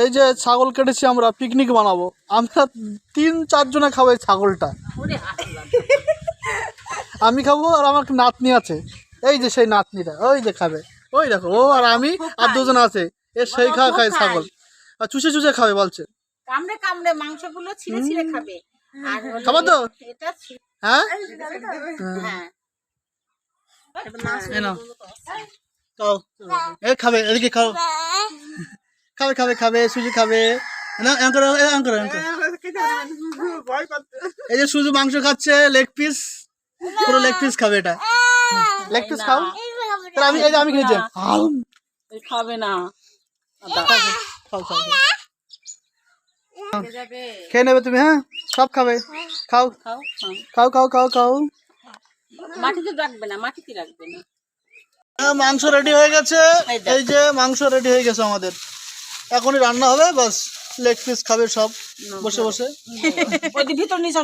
এই যে ছাগল কেটেছি আমরা পিকনিক বানাবো। আমরা তিন চারজনে খাব এই ছাগলটা। আমি খাব আর আমার নাতনি আছে। এই যে সেই নাতনিটা ওই যে খাবে। ওই দেখো ও আর আমি আর দুজন আছে। এ সেই খাওয়া খায় ছাগল। আর চুষে চুষে খাবে বলছে। কামড়ে কামড়ে মাংসগুলো ছিঁড়ে ছিঁড়ে খাবে। আর খাব তো? হ্যাঁ? হ্যাঁ। খাও এ খাবে এদিকে খাও খাবে খাবে খাবে সুজি খাবে না এরম করো, এরম করো, এরম করো। এই যে সুজি মাংস খাচ্ছে লেগ পিস পুরো লেগ পিস খাবে এটা। লেগ পিস খাও। তাহলে আমি এই যে আমি খেয়েছি খাবে না। খাও খাও। খেয়ে নেবে তুমি হ্যাঁ? সব খাবে। খাও। খাও খাও খাও খাও। মাটিতে রাখবে না মাটিতে রাখবে না। মাংস রেডি হয়ে গেছে। এই যে মাংস রেডি হয়ে গেছে আমাদের। এখনই রান্না হবে বাস লেগ পিস খাবে সব বসে বসে। ভিতর নিচে